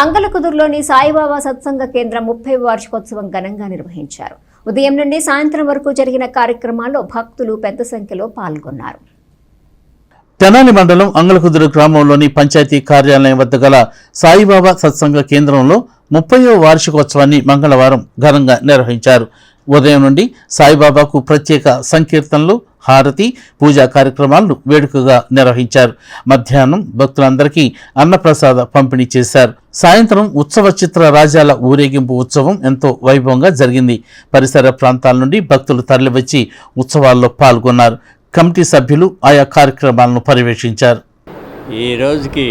అంగలకుదురులోని సాయిబాబా సత్సంగ కేంద్రం ముప్పై వార్షికోత్సవం ఘనంగా నిర్వహించారు. ఉదయం నుండి సాయంత్రం వరకు జరిగిన కార్యక్రమాల్లో భక్తులు పెద్ద సంఖ్యలో పాల్గొన్నారు. తెనాలి మండలం అంగళకుదురు గ్రామంలోని పంచాయతీ కార్యాలయం వద్ద గల సాయిబాబా సత్సంగ కేంద్రంలో ముప్పయో వార్షికోత్సవాన్ని మంగళవారం ఘనంగా నిర్వహించారు. ఉదయం నుండి సాయిబాబాకు ప్రత్యేక సంకీర్తనలు హారతి పూజా కార్యక్రమాలను వేడుకగా నిర్వహించారు. మధ్యాహ్నం భక్తులందరికీ అన్నప్రసాద పంపిణీ చేశారు. సాయంత్రం ఉత్సవ చిత్ర రాజాల ఊరేగింపు ఉత్సవం ఎంతో వైభవంగా జరిగింది. పరిసర ప్రాంతాల నుండి భక్తులు తరలివచ్చి ఉత్సవాల్లో పాల్గొన్నారు. కమిటీ సభ్యులు ఆయా కార్యక్రమాలను పర్యవేక్షించారు. ఈ రోజుకి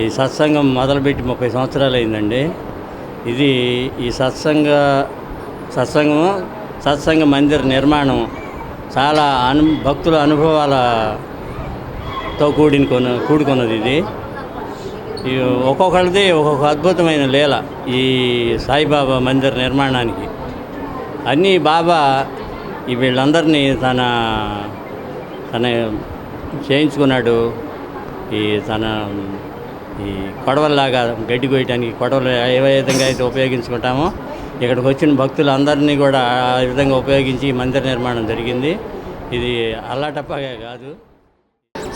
ఈ సత్సంగం మొదలుపెట్టి ముప్పై సంవత్సరాలు అయిందండి ఇది ఈ సత్సంగ సత్సంగము సత్సంగ మందిర నిర్మాణం చాలా అను భక్తుల అనుభవాలతో కూడిన కొన కూడుకున్నది ఇది. ఒక్కొక్కరిది ఒక్కొక్క అద్భుతమైన లీల ఈ సాయిబాబా మందిర నిర్మాణానికి. అన్నీ బాబా ఈ వీళ్ళందరినీ తన తన చేయించుకున్నాడు. ఈ తన ఈ కొడవల్లాగా గడ్డి కోయటానికి కొడవలు ఏ విధంగా అయితే ఉపయోగించుకుంటామో ఇక్కడికి వచ్చిన భక్తులందరినీ కూడా ఆ విధంగా ఉపయోగించి మందిర నిర్మాణం జరిగింది. ఇది అల్లాటప్పగా కాదు.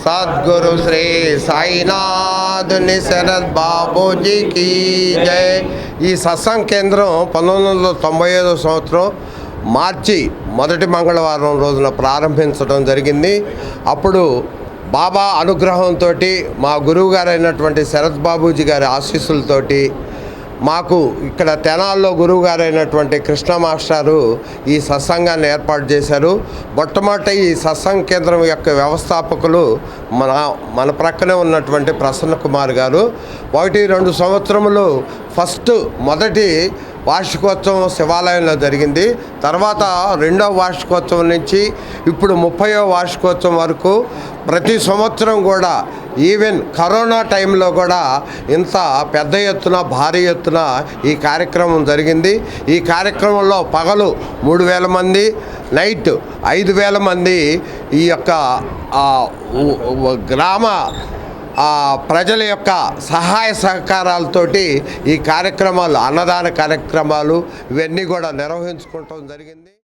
సద్గురు శ్రీ సాయినాథ్ శరత్ బాబూజీకి జై. ఈ సత్సంగ్ కేంద్రం పంతొమ్మిది వందల తొంభై ఐదో సంవత్సరం మార్చి మొదటి మంగళవారం రోజున ప్రారంభించడం జరిగింది. అప్పుడు బాబా అనుగ్రహంతో మా గురువు గారైనటువంటి శరత్ బాబూజీ గారి ఆశీస్సులతోటి మాకు ఇక్కడ తెనాల్లో గురువు గారైనటువంటి కృష్ణ మాస్టారు ఈ సత్సంగాన్ని ఏర్పాటు చేశారు. మొట్టమొదట ఈ సత్సంగ కేంద్రం యొక్క వ్యవస్థాపకులు మన మన ప్రక్కనే ఉన్నటువంటి ప్రసన్న కుమార్ గారు. ఒకటి రెండు సంవత్సరములు ఫస్ట్ మొదటి వార్షికోత్సవం శివాలయంలో జరిగింది. తర్వాత రెండవ వార్షికోత్సవం నుంచి ఇప్పుడు ముప్పయో వార్షికోత్సవం వరకు ప్రతి సంవత్సరం కూడా ఈవెన్ కరోనా టైంలో కూడా ఇంత పెద్ద ఎత్తున భారీ ఎత్తున ఈ కార్యక్రమం జరిగింది. ఈ కార్యక్రమంలో పగలు మూడు వేల మంది నైట్ ఐదు వేల మంది ఈ యొక్క గ్రామ ప్రజల యొక్క సహాయ సహకారాలతోటి ఈ కార్యక్రమాలు అన్నదాన కార్యక్రమాలు ఇవన్నీ కూడా నిర్వహించుకోవటం జరిగింది.